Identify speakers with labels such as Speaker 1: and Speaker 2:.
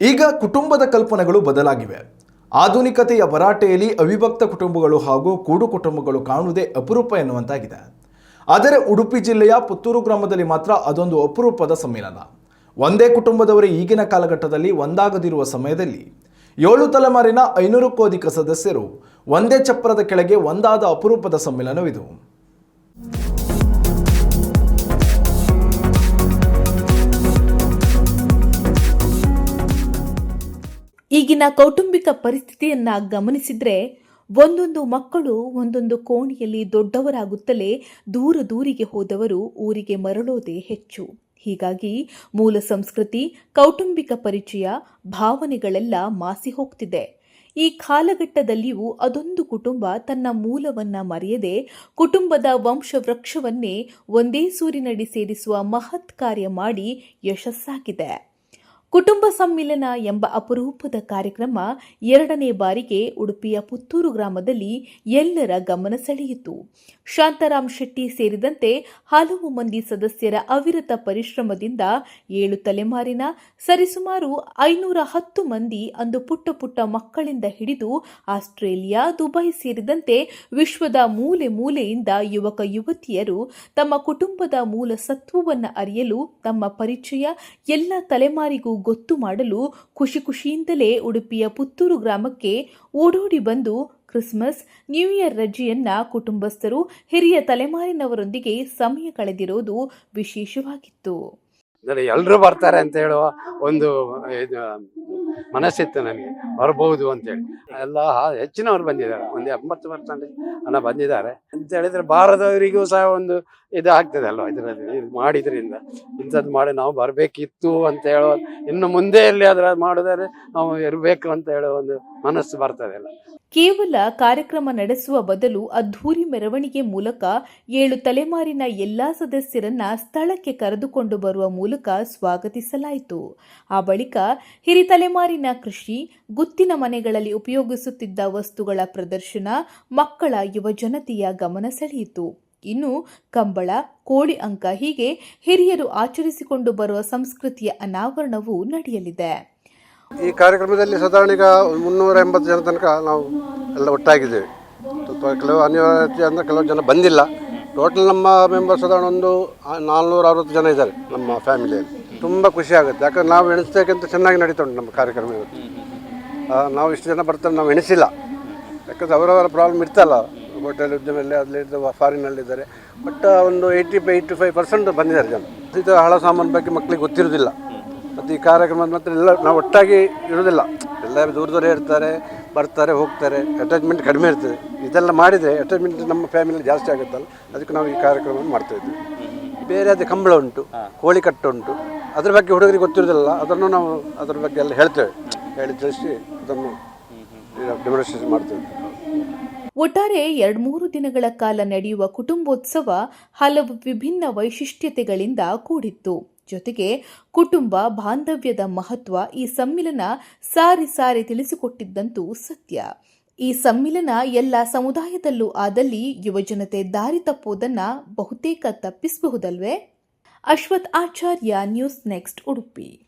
Speaker 1: ಈಗ ಕುಟುಂಬದ ಕಲ್ಪನೆಗಳು ಬದಲಾಗಿವೆ. ಆಧುನಿಕತೆಯ ಭರಾಟೆಯಲ್ಲಿ ಅವಿಭಕ್ತ ಕುಟುಂಬಗಳು ಹಾಗೂ ಕೂಡು ಕುಟುಂಬಗಳು ಕಾಣುವುದೇ ಅಪರೂಪ ಎನ್ನುವಂತಾಗಿದೆ. ಆದರೆ ಉಡುಪಿ ಜಿಲ್ಲೆಯ ಪುತ್ತೂರು ಗ್ರಾಮದಲ್ಲಿ ಮಾತ್ರ ಅದೊಂದು ಅಪರೂಪದ ಸಮ್ಮಿಲನ. ಒಂದೇ ಕುಟುಂಬದವರೇ ಈಗಿನ ಕಾಲಘಟ್ಟದಲ್ಲಿ ಒಂದಾಗದಿರುವ ಸಮಯದಲ್ಲಿ ಏಳು ತಲೆಮಾರಿನ ಐನೂರಕ್ಕೂ ಅಧಿಕ ಸದಸ್ಯರು ಒಂದೇ ಚಪ್ಪರದ ಕೆಳಗೆ ಒಂದಾದ ಅಪರೂಪದ ಸಮ್ಮಿಲನವಿದು.
Speaker 2: ಈಗಿನ ಕೌಟುಂಬಿಕ ಪರಿಸ್ಥಿತಿಯನ್ನ ಗಮನಿಸಿದ್ರೆ ಒಂದೊಂದು ಮಕ್ಕಳು ಒಂದೊಂದು ಕೋಣೆಯಲ್ಲಿ ದೊಡ್ಡವರಾಗುತ್ತಲೇ ದೂರ ದೂರಿಗೆ ಹೋದವರು ಊರಿಗೆ ಮರಳೋದೇ ಹೆಚ್ಚು. ಹೀಗಾಗಿ ಮೂಲ ಸಂಸ್ಕೃತಿ, ಕೌಟುಂಬಿಕ ಪರಿಚಯ, ಭಾವನೆಗಳೆಲ್ಲ ಮಾಸಿ ಹೋಗ್ತಿದೆ. ಈ ಕಾಲಘಟ್ಟದಲ್ಲಿಯೂ ಅದೊಂದು ಕುಟುಂಬ ತನ್ನ ಮೂಲವನ್ನ ಮರೆಯದೆ ಕುಟುಂಬದ ವಂಶವೃಕ್ಷವನ್ನೇ ಒಂದೇ ಸೂರಿನಡಿ ಸೇರಿಸುವ ಮಹತ್ ಕಾರ್ಯ ಮಾಡಿ ಯಶಸ್ಸಾಗಿದೆ. ಕುಟುಂಬ ಸಮ್ಮಿಲನ ಎಂಬ ಅಪರೂಪದ ಕಾರ್ಯಕ್ರಮ ಎರಡನೇ ಬಾರಿಗೆ ಉಡುಪಿಯ ಪುತ್ತೂರು ಗ್ರಾಮದಲ್ಲಿ ಎಲ್ಲರ ಗಮನ ಸೆಳೆಯಿತು. ಶಾಂತಾರಾಮ್ ಶೆಟ್ಟಿ ಸೇರಿದಂತೆ ಹಲವು ಮಂದಿ ಸದಸ್ಯರ ಅವಿರತ ಪರಿಶ್ರಮದಿಂದ ಏಳು ತಲೆಮಾರಿನ ಸರಿಸುಮಾರು ಐನೂರ ಹತ್ತು ಮಂದಿ ಅಂದು ಪುಟ್ಟ ಪುಟ್ಟ ಮಕ್ಕಳಿಂದ ಹಿಡಿದು ಆಸ್ಟ್ರೇಲಿಯಾ, ದುಬೈ ಸೇರಿದಂತೆ ವಿಶ್ವದ ಮೂಲೆ ಮೂಲೆಯಿಂದ ಯುವಕ ಯುವತಿಯರು ತಮ್ಮ ಕುಟುಂಬದ ಮೂಲ ಸತ್ವವನ್ನು ಅರಿಯಲು ತಮ್ಮ ಪರಿಚಯ ಎಲ್ಲ ತಲೆಮಾರಿಗೂ ಗೊತ್ತು ಮಾಡಲು ಖುಷಿ ಖುಷಿಯಿಂದಲೇ ಉಡುಪಿಯ ಪುತ್ತೂರು ಗ್ರಾಮಕ್ಕೆ ಓಡೋಡಿ ಬಂದು ಕ್ರಿಸ್ಮಸ್, ನ್ಯೂ ಇಯರ್ ರಜೆಯನ್ನ ಕುಟುಂಬಸ್ಥರು, ಹಿರಿಯ ತಲೆಮಾರಿನವರೊಂದಿಗೆ ಸಮಯ ಕಳೆದಿರೋದು ವಿಶೇಷವಾಗಿತ್ತು.
Speaker 3: ಎಲ್ಲರೂ ಬರ್ತಾರೆ ಅಂತ ಹೇಳುವ ಒಂದು ಮನಸ್ಸಿತ್ತು ನನಗೆ. ಬರ್ಬೋದು ಅಂತೇಳಿ. ಎಲ್ಲ ಹೆಚ್ಚಿನವ್ರು ಬಂದಿದ್ದಾರೆ. ಒಂದು ಎಂಬತ್ತು ಪರ್ಸೆಂಟ್ ಅನ್ನ ಬಂದಿದ್ದಾರೆ. ಅಂತ ಹೇಳಿದ್ರೆ ಬಾರದವರಿಗೂ ಸಹ ಒಂದು ಇದು ಆಗ್ತದೆ ಅಲ್ವಾ? ಇದರಲ್ಲಿ ಇದು ಮಾಡಿದ್ರಿಂದ. ಇಂಥದ್ದು ಮಾಡಿ ನಾವು ಬರಬೇಕಿತ್ತು ಅಂತ ಹೇಳೋ, ಇನ್ನು ಮುಂದೆ ಎಲ್ಲಿ ಅದರ ಮಾಡಿದರೆ ನಾವು ಇರಬೇಕು ಅಂತ ಹೇಳೋ ಒಂದು ಮನಸ್ಸು ಬರ್ತದೆ ಅಲ್ಲ.
Speaker 2: ಕೇವಲ ಕಾರ್ಯಕ್ರಮ ನಡೆಸುವ ಬದಲು ಅದ್ಧೂರಿ ಮೆರವಣಿಗೆ ಮೂಲಕ ಏಳು ತಲೆಮಾರಿನ ಎಲ್ಲಾ ಸದಸ್ಯರನ್ನ ಸ್ಥಳಕ್ಕೆ ಕರೆದುಕೊಂಡು ಬರುವ ಮೂಲಕ ಸ್ವಾಗತಿಸಲಾಯಿತು. ಆ ಬಳಿಕ ಹಿರಿ ತಲೆಮಾರಿನ ಕೃಷಿ, ಗುತ್ತಿನ ಮನೆಗಳಲ್ಲಿ ಉಪಯೋಗಿಸುತ್ತಿದ್ದ ವಸ್ತುಗಳ ಪ್ರದರ್ಶನ, ಮಕ್ಕಳ ಯುವಜನತೆಯ ಗಮನ ಸೆಳೆಯಿತು. ಇನ್ನು ಕಂಬಳ, ಕೋಳಿ ಅಂಕ ಹೀಗೆ ಹಿರಿಯರು ಆಚರಿಸಿಕೊಂಡು ಬರುವ ಸಂಸ್ಕೃತಿಯ ಅನಾವರಣವೂ ನಡೆಯಲಿದೆ.
Speaker 4: ಈ ಕಾರ್ಯಕ್ರಮದಲ್ಲಿ ಸಾಧಾರಣ ಈಗ ಮುನ್ನೂರ ಎಂಬತ್ತು ಜನ ತನಕ ನಾವು ಎಲ್ಲ ಒಟ್ಟಾಗಿದ್ದೇವೆ. ಕೆಲವು ಅನಿವಾರ್ಯತೆ ಅಂದರೆ ಕೆಲವು ಜನ ಬಂದಿಲ್ಲ. ಟೋಟಲ್ ನಮ್ಮ ಮೆಂಬರ್ಸ್ ಸಾಧಾರಣ ಒಂದು ನಾಲ್ನೂರ ಅರವತ್ತು ಜನ ಇದ್ದಾರೆ ನಮ್ಮ ಫ್ಯಾಮಿಲಿಯಲ್ಲಿ ತುಂಬ ಖುಷಿ ಆಗುತ್ತೆ. ಯಾಕಂದ್ರೆ ನಾವು ಎಣಿಸ್ತಕ್ಕಿಂತ ಚೆನ್ನಾಗಿ ನಡೀತಾ ಉಂಟು ನಮ್ಮ ಕಾರ್ಯಕ್ರಮ ಇವತ್ತು. ನಾವು ಇಷ್ಟು ಜನ ಬರ್ತಾರೆ ನಾವು ಎಣಿಸಿಲ್ಲ. ಯಾಕಂದ್ರೆ ಅವರವರ ಪ್ರಾಬ್ಲಮ್ ಇರ್ತಲ್ಲ. ಹೋಟೆಲ್ ಉದ್ಯಮದಲ್ಲಿ ಅಲ್ಲಿದ್ದ ಫಾರಿನಲ್ಲಿದ್ದಾರೆ ಬಟ್ ಒಂದು ಏಯ್ಟಿ ಏಯ್ಟಿ ಫೈವ್ ಪರ್ಸೆಂಟ್ ಬಂದಿದ್ದಾರೆ ಜನ. ಇದು ಹಳ ಸಾಮಾನು ಬಗ್ಗೆ ಮಕ್ಕಳಿಗೆ ಗೊತ್ತಿರೋದಿಲ್ಲ. ಮತ್ತು ಈ ಕಾರ್ಯಕ್ರಮ ಮಾತ್ರ ಎಲ್ಲ ನಾವು ಒಟ್ಟಾಗಿ ಇರೋದಿಲ್ಲ ಎಲ್ಲ ದೂರ ದೂರ ಇರ್ತಾರೆ, ಬರ್ತಾರೆ, ಹೋಗ್ತಾರೆ ಅಟ್ಯಾಚ್ಮೆಂಟ್ ಕಡಿಮೆ ಇರ್ತದೆ. ಇದೆಲ್ಲ ಮಾಡಿದರೆ ಅಟ್ಯಾಚ್ಮೆಂಟ್ ನಮ್ಮ ಫ್ಯಾಮಿಲಿ ಜಾಸ್ತಿ ಆಗುತ್ತಲ್ಲ. ಅದಕ್ಕೆ ನಾವು ಈ ಕಾರ್ಯಕ್ರಮವನ್ನು ಮಾಡ್ತಾ ಇದ್ವಿ. ಬೇರೆ ಅದೇ ಕಂಬಳ ಉಂಟು, ಕೋಳಿ ಕಟ್ಟು ಉಂಟು. ಅದ್ರ ಬಗ್ಗೆ ಹುಡುಗರಿಗೆ ಗೊತ್ತಿರೋದಿಲ್ಲ ಅದನ್ನು ನಾವು ಅದ್ರ ಬಗ್ಗೆ ಎಲ್ಲ ಹೇಳ್ತೇವೆ. ಹೇಳಿ ತಿಳಿಸಿ ಅದನ್ನು ಡೆಮೋನ್ಸ್ಟ್ರೇಷನ್ ಮಾಡ್ತೇವೆ.
Speaker 2: ಒಟ್ಟಾರೆ ಎರಡು ಮೂರು ದಿನಗಳ ಕಾಲ ನಡೆಯುವ ಕುಟುಂಬೋತ್ಸವ ಹಲವು ವಿಭಿನ್ನ ವೈಶಿಷ್ಟ್ಯತೆಗಳಿಂದ ಕೂಡಿತ್ತು. ಜೊತೆಗೆ ಕುಟುಂಬ ಬಾಂಧವ್ಯದ ಮಹತ್ವ ಈ ಸಮ್ಮಿಲನ ಸಾರಿ ಸಾರಿ ತಿಳಿಸಿಕೊಟ್ಟಿದ್ದಂತೂ ಸತ್ಯ. ಈ ಸಮ್ಮಿಲನ ಎಲ್ಲ ಸಮುದಾಯದಲ್ಲೂ ಆದಲ್ಲಿ ಯುವಜನತೆ ದಾರಿ ತಪ್ಪುವುದನ್ನು ಬಹುತೇಕ ತಪ್ಪಿಸಬಹುದಲ್ವೇ? Ashwath Acharya news next Udupi.